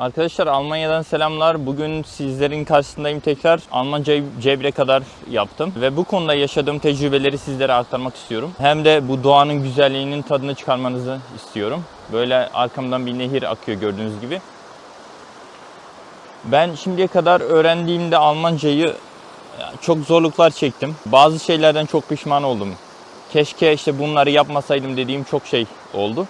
Arkadaşlar Almanya'dan selamlar. Bugün sizlerin karşısındayım tekrar. Almancayı C1'e kadar yaptım. Ve bu konuda yaşadığım tecrübeleri sizlere aktarmak istiyorum. Hem de bu doğanın güzelliğinin tadını çıkarmanızı istiyorum. Böyle arkamdan bir nehir akıyor gördüğünüz gibi. Ben şimdiye kadar öğrendiğimde Almancayı çok zorluklar çektim. Bazı şeylerden çok pişman oldum. Keşke işte bunları yapmasaydım dediğim çok şey oldu.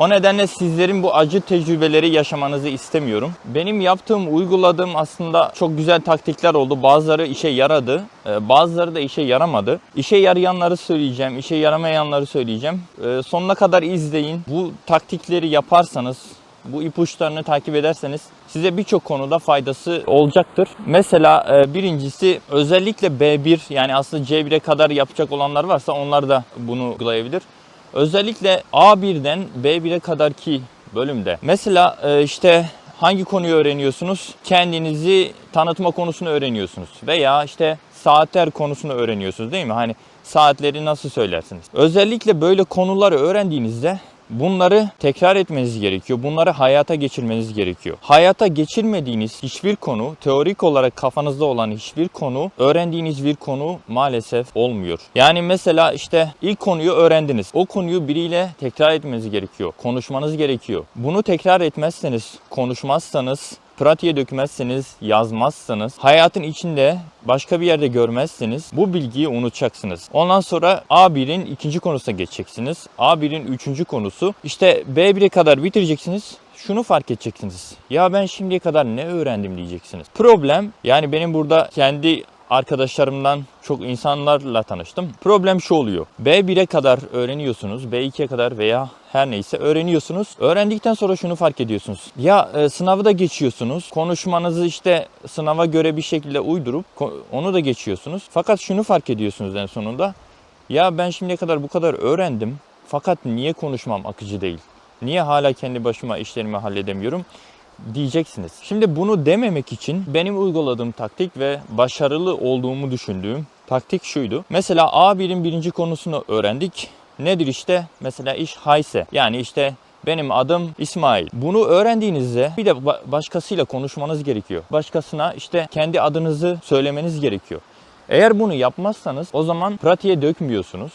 O nedenle sizlerin bu acı tecrübeleri yaşamanızı istemiyorum. Benim yaptığım, uyguladığım aslında çok güzel taktikler oldu. Bazıları işe yaradı, e, bazıları da işe yaramadı. İşe yarayanları söyleyeceğim, işe yaramayanları söyleyeceğim. E, Sonuna kadar izleyin. Bu taktikleri yaparsanız, bu ipuçlarını takip ederseniz size birçok konuda faydası olacaktır. Mesela e, birincisi özellikle B1 yani aslında C1'e kadar yapacak olanlar varsa onlar da bunu uygulayabilir. Özellikle A1'den B1'e kadarki bölümde. Mesela e, işte hangi konuyu öğreniyorsunuz? Kendinizi tanıtma konusunu öğreniyorsunuz. Veya işte saatler konusunu öğreniyorsunuz değil mi? Hani saatleri nasıl söylersiniz? Özellikle böyle konuları öğrendiğinizde Bunları tekrar etmeniz gerekiyor. Bunları hayata geçirmeniz gerekiyor. Hayata geçirmediğiniz hiçbir konu, teorik olarak kafanızda olan hiçbir konu, öğrendiğiniz bir konu maalesef olmuyor. Yani mesela işte ilk konuyu öğrendiniz. O konuyu biriyle tekrar etmeniz gerekiyor. Konuşmanız gerekiyor. Bunu tekrar etmezseniz, konuşmazsanız pratiğe dökmezseniz, yazmazsanız, hayatın içinde başka bir yerde görmezseniz bu bilgiyi unutacaksınız. Ondan sonra A1'in ikinci konusuna geçeceksiniz. A1'in üçüncü konusu işte B1'e kadar bitireceksiniz. Şunu fark edeceksiniz. Ya ben şimdiye kadar ne öğrendim diyeceksiniz. Problem yani benim burada kendi arkadaşlarımdan çok insanlarla tanıştım. Problem şu oluyor. B1'e kadar öğreniyorsunuz, B2'ye kadar veya her neyse öğreniyorsunuz. Öğrendikten sonra şunu fark ediyorsunuz. Ya e, sınavı da geçiyorsunuz. Konuşmanızı işte sınava göre bir şekilde uydurup onu da geçiyorsunuz. Fakat şunu fark ediyorsunuz en sonunda. Ya ben şimdiye kadar bu kadar öğrendim. Fakat niye konuşmam akıcı değil? Niye hala kendi başıma işlerimi halledemiyorum? Diyeceksiniz. Şimdi bunu dememek için benim uyguladığım taktik ve başarılı olduğumu düşündüğüm taktik şuydu. Mesela A1'in birinci konusunu öğrendik. Nedir işte? Mesela iş hayse. Yani işte benim adım İsmail. Bunu öğrendiğinizde bir de ba- başkasıyla konuşmanız gerekiyor. Başkasına işte kendi adınızı söylemeniz gerekiyor. Eğer bunu yapmazsanız o zaman pratiğe dökmüyorsunuz.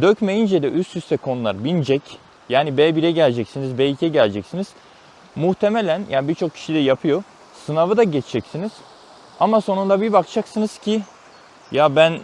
Dökmeyince de üst üste konular binecek. Yani B1'e geleceksiniz, B2'ye geleceksiniz. Muhtemelen yani birçok kişi de yapıyor. Sınavı da geçeceksiniz. Ama sonunda bir bakacaksınız ki ya ben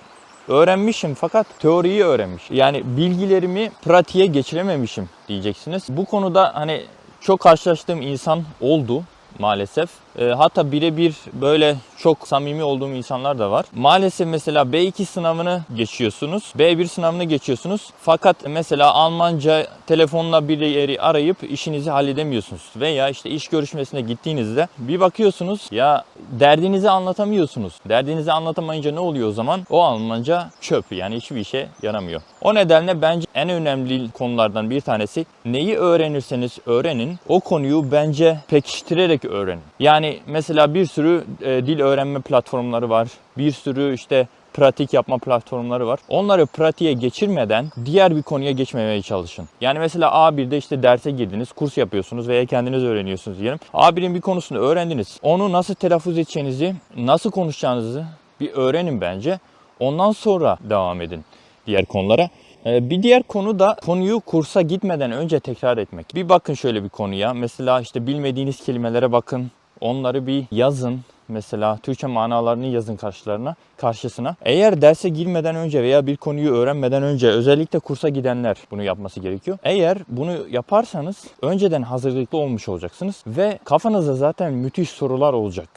öğrenmişim fakat teoriyi öğrenmiş. Yani bilgilerimi pratiğe geçirememişim diyeceksiniz. Bu konuda hani çok karşılaştığım insan oldu maalesef. E, hatta birebir böyle çok samimi olduğum insanlar da var. Maalesef mesela B2 sınavını geçiyorsunuz. B1 sınavını geçiyorsunuz. Fakat mesela Almanca telefonla bir yeri arayıp işinizi halledemiyorsunuz. Veya işte iş görüşmesine gittiğinizde bir bakıyorsunuz ya derdinizi anlatamıyorsunuz. Derdinizi anlatamayınca ne oluyor o zaman? O Almanca çöp yani hiçbir işe yaramıyor. O nedenle bence en önemli konulardan bir tanesi neyi öğrenirseniz öğrenin o konuyu bence pekiştirerek öğrenin. Yani mesela bir sürü e, dil öğrenme platformları var. Bir sürü işte pratik yapma platformları var. Onları pratiğe geçirmeden diğer bir konuya geçmemeye çalışın. Yani mesela A1'de işte derse girdiniz, kurs yapıyorsunuz veya kendiniz öğreniyorsunuz diyelim. A1'in bir konusunu öğrendiniz. Onu nasıl telaffuz edeceğinizi, nasıl konuşacağınızı bir öğrenin bence. Ondan sonra devam edin diğer konulara. Ee, Bir diğer konu da konuyu kursa gitmeden önce tekrar etmek. Bir bakın şöyle bir konuya. Mesela işte bilmediğiniz kelimelere bakın. Onları bir yazın. Mesela Türkçe manalarını yazın karşılarına, karşısına. Eğer derse girmeden önce veya bir konuyu öğrenmeden önce özellikle kursa gidenler bunu yapması gerekiyor. Eğer bunu yaparsanız önceden hazırlıklı olmuş olacaksınız ve kafanızda zaten müthiş sorular olacak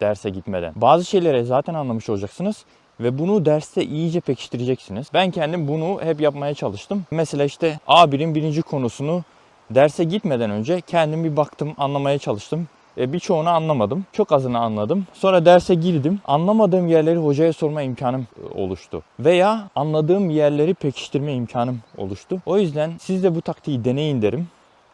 derse gitmeden. Bazı şeyleri zaten anlamış olacaksınız ve bunu derste iyice pekiştireceksiniz. Ben kendim bunu hep yapmaya çalıştım. Mesela işte A1'in birinci konusunu derse gitmeden önce kendim bir baktım, anlamaya çalıştım. E, birçoğunu anlamadım. Çok azını anladım. Sonra derse girdim. Anlamadığım yerleri hocaya sorma imkanım e, oluştu. Veya anladığım yerleri pekiştirme imkanım oluştu. O yüzden siz de bu taktiği deneyin derim.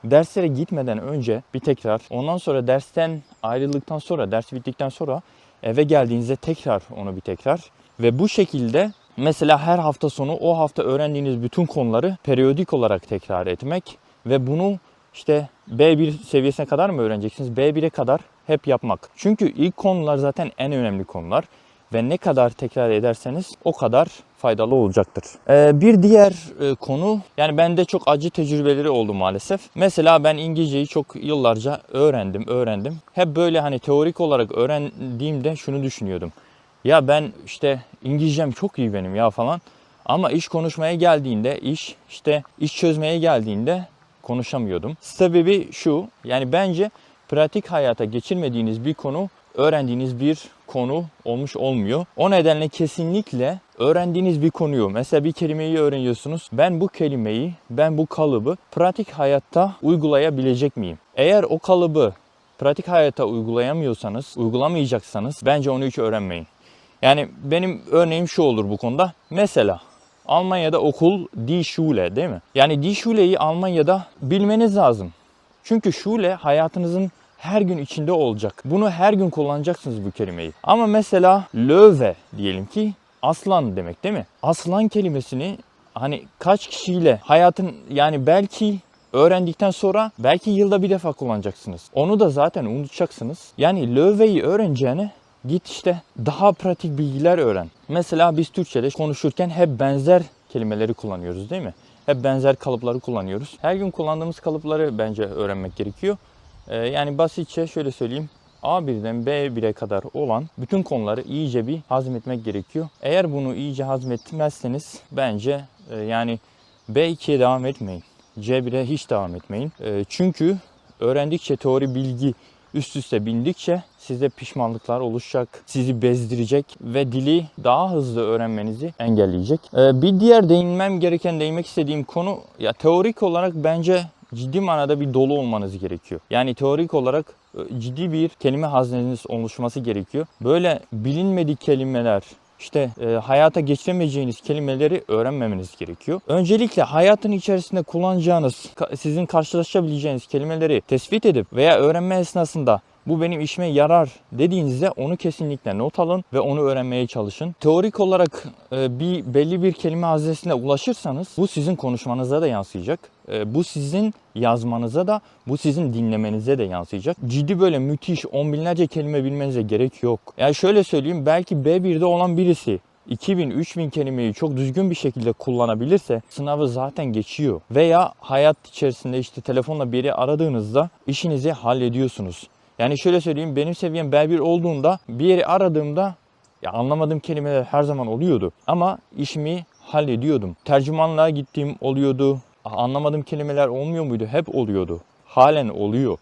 Derslere gitmeden önce bir tekrar, ondan sonra dersten ayrıldıktan sonra, ders bittikten sonra eve geldiğinizde tekrar onu bir tekrar ve bu şekilde mesela her hafta sonu o hafta öğrendiğiniz bütün konuları periyodik olarak tekrar etmek ve bunu işte B1 seviyesine kadar mı öğreneceksiniz? B1'e kadar hep yapmak. Çünkü ilk konular zaten en önemli konular ve ne kadar tekrar ederseniz o kadar faydalı olacaktır. Ee, bir diğer e, konu yani bende çok acı tecrübeleri oldu maalesef. Mesela ben İngilizceyi çok yıllarca öğrendim, öğrendim. Hep böyle hani teorik olarak öğrendiğimde şunu düşünüyordum. Ya ben işte İngilizcem çok iyi benim ya falan. Ama iş konuşmaya geldiğinde, iş işte iş çözmeye geldiğinde konuşamıyordum. Sebebi şu, yani bence pratik hayata geçirmediğiniz bir konu öğrendiğiniz bir konu olmuş olmuyor. O nedenle kesinlikle öğrendiğiniz bir konuyu, mesela bir kelimeyi öğreniyorsunuz. Ben bu kelimeyi, ben bu kalıbı pratik hayatta uygulayabilecek miyim? Eğer o kalıbı pratik hayata uygulayamıyorsanız, uygulamayacaksanız bence onu hiç öğrenmeyin. Yani benim örneğim şu olur bu konuda. Mesela Almanya'da okul Die Schule değil mi? Yani Die Schule'yi Almanya'da bilmeniz lazım. Çünkü Schule hayatınızın her gün içinde olacak. Bunu her gün kullanacaksınız bu kelimeyi. Ama mesela löwe diyelim ki aslan demek değil mi? Aslan kelimesini hani kaç kişiyle hayatın yani belki öğrendikten sonra belki yılda bir defa kullanacaksınız. Onu da zaten unutacaksınız. Yani löveyi öğreneceğine git işte daha pratik bilgiler öğren. Mesela biz Türkçe'de konuşurken hep benzer kelimeleri kullanıyoruz değil mi? Hep benzer kalıpları kullanıyoruz. Her gün kullandığımız kalıpları bence öğrenmek gerekiyor. Ee, yani basitçe şöyle söyleyeyim. A1'den B1'e kadar olan bütün konuları iyice bir hazmetmek gerekiyor. Eğer bunu iyice hazmetmezseniz bence e, yani B2'ye devam etmeyin. C1'e hiç devam etmeyin. E, çünkü öğrendikçe teori bilgi üst üste bindikçe sizde pişmanlıklar oluşacak, sizi bezdirecek ve dili daha hızlı öğrenmenizi engelleyecek. Ee, bir diğer değinmem gereken, değinmek istediğim konu ya teorik olarak bence ciddi manada bir dolu olmanız gerekiyor. Yani teorik olarak e, ciddi bir kelime hazineniz oluşması gerekiyor. Böyle bilinmedik kelimeler, işte e, hayata geçiremeyeceğiniz kelimeleri öğrenmemeniz gerekiyor. Öncelikle hayatın içerisinde kullanacağınız, sizin karşılaşabileceğiniz kelimeleri tespit edip veya öğrenme esnasında bu benim işime yarar dediğinizde onu kesinlikle not alın ve onu öğrenmeye çalışın. Teorik olarak e, bir belli bir kelime hazinesine ulaşırsanız bu sizin konuşmanıza da yansıyacak. E, bu sizin yazmanıza da, bu sizin dinlemenize de yansıyacak. Ciddi böyle müthiş on binlerce kelime bilmenize gerek yok. Yani şöyle söyleyeyim belki B1'de olan birisi 2000-3000 kelimeyi çok düzgün bir şekilde kullanabilirse sınavı zaten geçiyor. Veya hayat içerisinde işte telefonla biri aradığınızda işinizi hallediyorsunuz. Yani şöyle söyleyeyim benim seviyem B1 olduğunda bir yeri aradığımda ya anlamadığım kelimeler her zaman oluyordu. Ama işimi hallediyordum. Tercümanlığa gittiğim oluyordu. Anlamadığım kelimeler olmuyor muydu? Hep oluyordu. Halen oluyor.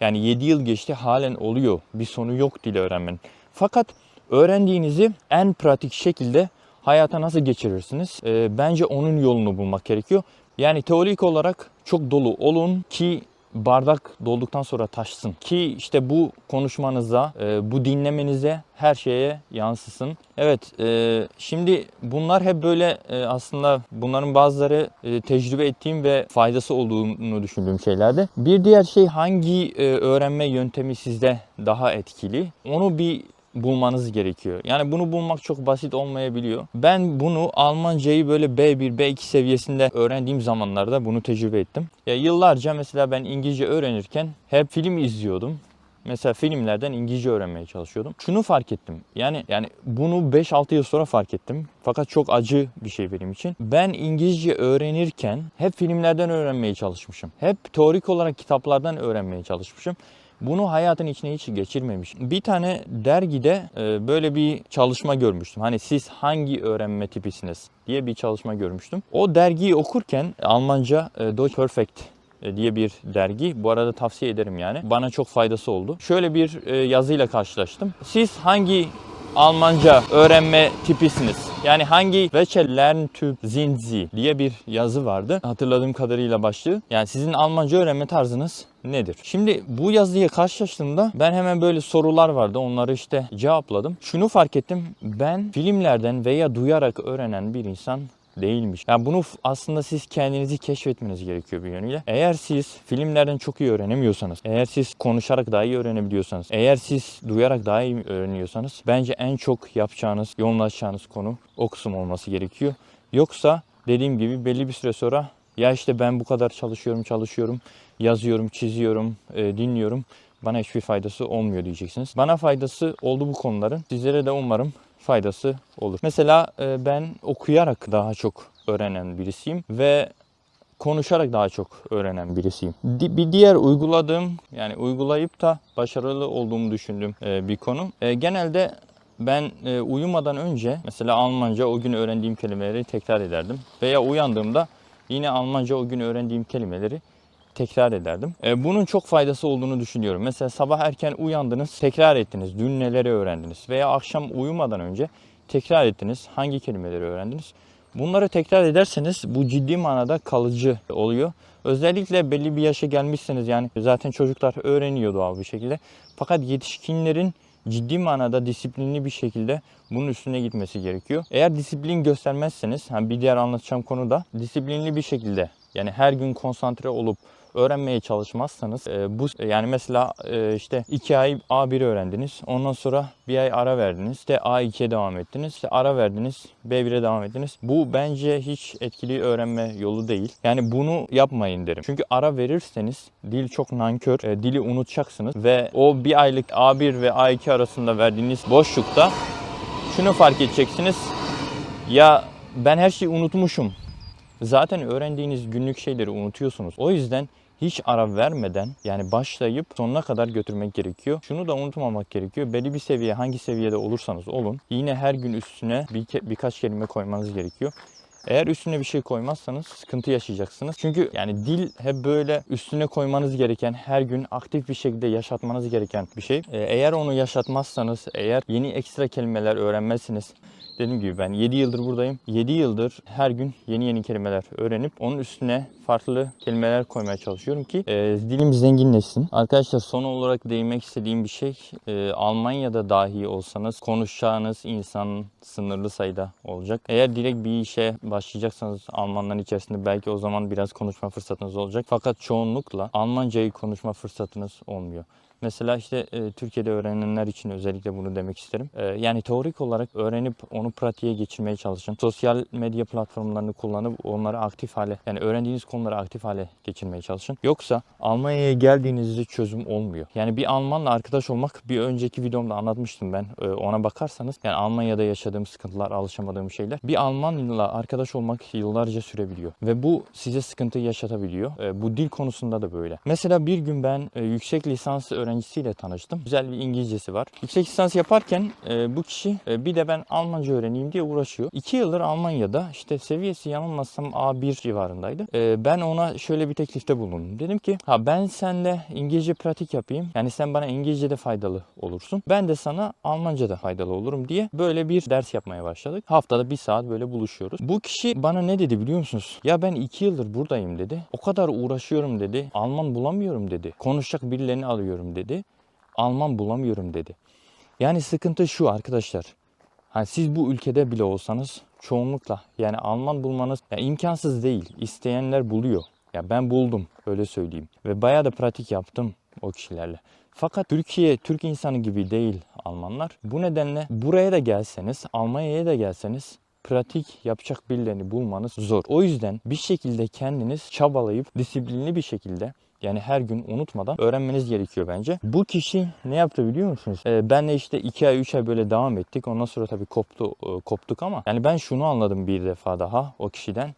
Yani 7 yıl geçti halen oluyor. Bir sonu yok dil öğrenmenin. Fakat öğrendiğinizi en pratik şekilde hayata nasıl geçirirsiniz? Ee, bence onun yolunu bulmak gerekiyor. Yani teorik olarak çok dolu olun ki bardak dolduktan sonra taşsın. Ki işte bu konuşmanıza, e, bu dinlemenize her şeye yansısın. Evet, e, şimdi bunlar hep böyle e, aslında bunların bazıları tecrübe ettiğim ve faydası olduğunu düşündüğüm şeylerdi. Bir diğer şey hangi öğrenme yöntemi sizde daha etkili? Onu bir bulmanız gerekiyor. Yani bunu bulmak çok basit olmayabiliyor. Ben bunu Almancayı böyle B1, B2 seviyesinde öğrendiğim zamanlarda bunu tecrübe ettim. Ya yıllarca mesela ben İngilizce öğrenirken hep film izliyordum. Mesela filmlerden İngilizce öğrenmeye çalışıyordum. Şunu fark ettim. Yani yani bunu 5-6 yıl sonra fark ettim. Fakat çok acı bir şey benim için. Ben İngilizce öğrenirken hep filmlerden öğrenmeye çalışmışım. Hep teorik olarak kitaplardan öğrenmeye çalışmışım. Bunu hayatın içine hiç geçirmemişim. Bir tane dergide e, böyle bir çalışma görmüştüm. Hani siz hangi öğrenme tipisiniz diye bir çalışma görmüştüm. O dergiyi okurken Almanca e, Deutsch Perfect e, diye bir dergi. Bu arada tavsiye ederim yani. Bana çok faydası oldu. Şöyle bir e, yazıyla karşılaştım. Siz hangi Almanca öğrenme tipisiniz. Yani hangi Welche Lerntyp sind Sie diye bir yazı vardı. Hatırladığım kadarıyla başlığı. Yani sizin Almanca öğrenme tarzınız nedir? Şimdi bu yazıyla karşılaştığımda ben hemen böyle sorular vardı. Onları işte cevapladım. Şunu fark ettim. Ben filmlerden veya duyarak öğrenen bir insan değilmiş. Yani bunu aslında siz kendinizi keşfetmeniz gerekiyor bir yönüyle. Eğer siz filmlerden çok iyi öğrenemiyorsanız, eğer siz konuşarak daha iyi öğrenebiliyorsanız, eğer siz duyarak daha iyi öğreniyorsanız bence en çok yapacağınız, yoğunlaşacağınız konu o kısım olması gerekiyor. Yoksa dediğim gibi belli bir süre sonra ya işte ben bu kadar çalışıyorum çalışıyorum yazıyorum, çiziyorum, e, dinliyorum. Bana hiçbir faydası olmuyor diyeceksiniz. Bana faydası oldu bu konuların. Sizlere de umarım faydası olur. Mesela e, ben okuyarak daha çok öğrenen birisiyim ve konuşarak daha çok öğrenen birisiyim. Bir diğer uyguladığım yani uygulayıp da başarılı olduğumu düşündüğüm e, bir konu. E, Genelde ben uyumadan önce mesela Almanca o gün öğrendiğim kelimeleri tekrar ederdim. Veya uyandığımda yine Almanca o gün öğrendiğim kelimeleri tekrar ederdim. E, bunun çok faydası olduğunu düşünüyorum. Mesela sabah erken uyandınız, tekrar ettiniz. Dün neleri öğrendiniz? Veya akşam uyumadan önce tekrar ettiniz. Hangi kelimeleri öğrendiniz? Bunları tekrar ederseniz bu ciddi manada kalıcı oluyor. Özellikle belli bir yaşa gelmişseniz yani zaten çocuklar öğreniyor doğal bir şekilde. Fakat yetişkinlerin ciddi manada disiplinli bir şekilde bunun üstüne gitmesi gerekiyor. Eğer disiplin göstermezseniz, hani bir diğer anlatacağım konu da disiplinli bir şekilde yani her gün konsantre olup öğrenmeye çalışmazsanız e, bu yani mesela e, işte 2 ay A1 öğrendiniz. Ondan sonra bir ay ara verdiniz. İşte A2'ye devam ettiniz. İşte ara verdiniz. B1'e devam ettiniz. Bu bence hiç etkili öğrenme yolu değil. Yani bunu yapmayın derim. Çünkü ara verirseniz dil çok nankör. e, dili unutacaksınız ve o bir aylık A1 ve A2 arasında verdiğiniz boşlukta şunu fark edeceksiniz. Ya ben her şeyi unutmuşum. Zaten öğrendiğiniz günlük şeyleri unutuyorsunuz. O yüzden hiç ara vermeden yani başlayıp sonuna kadar götürmek gerekiyor. Şunu da unutmamak gerekiyor. Belli bir seviye hangi seviyede olursanız olun yine her gün üstüne bir birkaç kelime koymanız gerekiyor. Eğer üstüne bir şey koymazsanız sıkıntı yaşayacaksınız. Çünkü yani dil hep böyle üstüne koymanız gereken, her gün aktif bir şekilde yaşatmanız gereken bir şey. Ee, Eğer onu yaşatmazsanız, eğer yeni ekstra kelimeler öğrenmezsiniz, Dediğim gibi ben 7 yıldır buradayım. 7 yıldır her gün yeni yeni kelimeler öğrenip onun üstüne farklı kelimeler koymaya çalışıyorum ki e, dilim zenginleşsin. Arkadaşlar son olarak değinmek istediğim bir şey e, Almanya'da dahi olsanız konuşacağınız insan sınırlı sayıda olacak. Eğer direkt bir işe başlayacaksanız Almanların içerisinde belki o zaman biraz konuşma fırsatınız olacak. Fakat çoğunlukla Almancayı konuşma fırsatınız olmuyor. Mesela işte e, Türkiye'de öğrenenler için özellikle bunu demek isterim. E, yani teorik olarak öğrenip onu pratiğe geçirmeye çalışın. Sosyal medya platformlarını kullanıp onları aktif hale yani öğrendiğiniz konuları aktif hale geçirmeye çalışın. Yoksa Almanya'ya geldiğinizde çözüm olmuyor. Yani bir Almanla arkadaş olmak bir önceki videomda anlatmıştım ben. E, ona bakarsanız yani Almanya'da yaşadığım sıkıntılar, alışamadığım şeyler. Bir Almanla arkadaş olmak yıllarca sürebiliyor. Ve bu size sıkıntı yaşatabiliyor. E, bu dil konusunda da böyle. Mesela bir gün ben e, yüksek lisans öğrencisiyle tanıştım. Güzel bir İngilizcesi var. Yüksek lisans yaparken e, bu kişi e, bir de ben Almanca öğreneyim diye uğraşıyor. İki yıldır Almanya'da işte seviyesi yanılmazsam A1 civarındaydı. E, ben ona şöyle bir teklifte bulundum. Dedim ki ha ben seninle İngilizce pratik yapayım. Yani sen bana İngilizce'de faydalı olursun. Ben de sana Almanca'da faydalı olurum diye böyle bir ders yapmaya başladık. Haftada bir saat böyle buluşuyoruz. Bu kişi bana ne dedi biliyor musunuz? Ya ben iki yıldır buradayım dedi. O kadar uğraşıyorum dedi. Alman bulamıyorum dedi. Konuşacak birilerini arıyorum dedi. Alman bulamıyorum dedi. Yani sıkıntı şu arkadaşlar. Hani siz bu ülkede bile olsanız çoğunlukla yani Alman bulmanız ya imkansız değil. İsteyenler buluyor. Ya ben buldum öyle söyleyeyim. Ve bayağı da pratik yaptım o kişilerle. Fakat Türkiye Türk insanı gibi değil Almanlar. Bu nedenle buraya da gelseniz, Almanya'ya da gelseniz pratik yapacak birilerini bulmanız zor. O yüzden bir şekilde kendiniz çabalayıp disiplinli bir şekilde yani her gün unutmadan öğrenmeniz gerekiyor bence. Bu kişi ne yaptı biliyor musunuz? Ee, benle işte 2 ay 3 ay böyle devam ettik. Ondan sonra tabii koptu, e, koptuk ama yani ben şunu anladım bir defa daha o kişiden.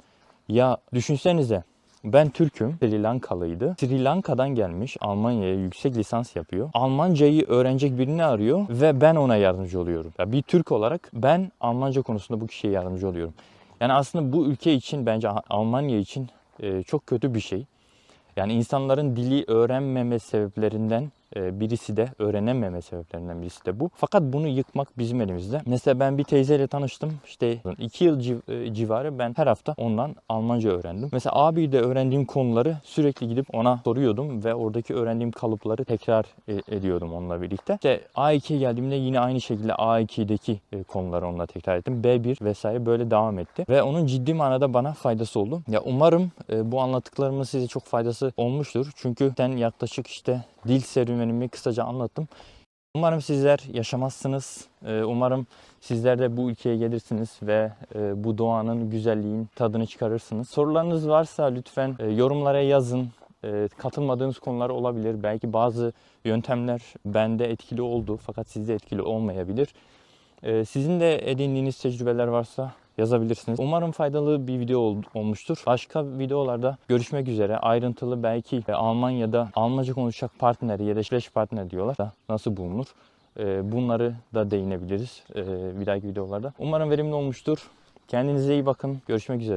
Ya düşünsenize ben Türk'üm. Sri Lankalıydı. Sri Lanka'dan gelmiş Almanya'ya yüksek lisans yapıyor. Almancayı öğrenecek birini arıyor ve ben ona yardımcı oluyorum. Ya bir Türk olarak ben Almanca konusunda bu kişiye yardımcı oluyorum. Yani aslında bu ülke için bence Almanya için e, çok kötü bir şey. Yani insanların dili öğrenmeme sebeplerinden birisi de öğrenememe sebeplerinden birisi de bu. Fakat bunu yıkmak bizim elimizde. Mesela ben bir teyzeyle tanıştım. İşte iki yıl civ- e, civarı ben her hafta ondan Almanca öğrendim. Mesela A1'de öğrendiğim konuları sürekli gidip ona soruyordum ve oradaki öğrendiğim kalıpları tekrar e, ediyordum onunla birlikte. İşte A2'ye geldiğimde yine aynı şekilde A2'deki e, konuları onunla tekrar ettim. B1 vesaire böyle devam etti. Ve onun ciddi manada bana faydası oldu. Ya umarım e, bu anlattıklarımın size çok faydası olmuştur. Çünkü ben yaklaşık işte dil serüvenimi kısaca anlattım. Umarım sizler yaşamazsınız. Ee, Umarım sizler de bu ülkeye gelirsiniz ve e, bu doğanın güzelliğin tadını çıkarırsınız. Sorularınız varsa lütfen e, yorumlara yazın. e, katılmadığınız konular olabilir. Belki bazı yöntemler bende etkili oldu fakat sizde etkili olmayabilir. Sizin de edindiğiniz tecrübeler varsa yazabilirsiniz. Umarım faydalı bir video ol- olmuştur. Başka videolarda görüşmek üzere. Ayrıntılı belki e, Almanya'da Almanca konuşacak partner ya da eşleş partner diyorlar da nasıl bulunur? E, bunları da değinebiliriz e, bir dahaki videolarda. Umarım verimli olmuştur. Kendinize iyi bakın. Görüşmek üzere.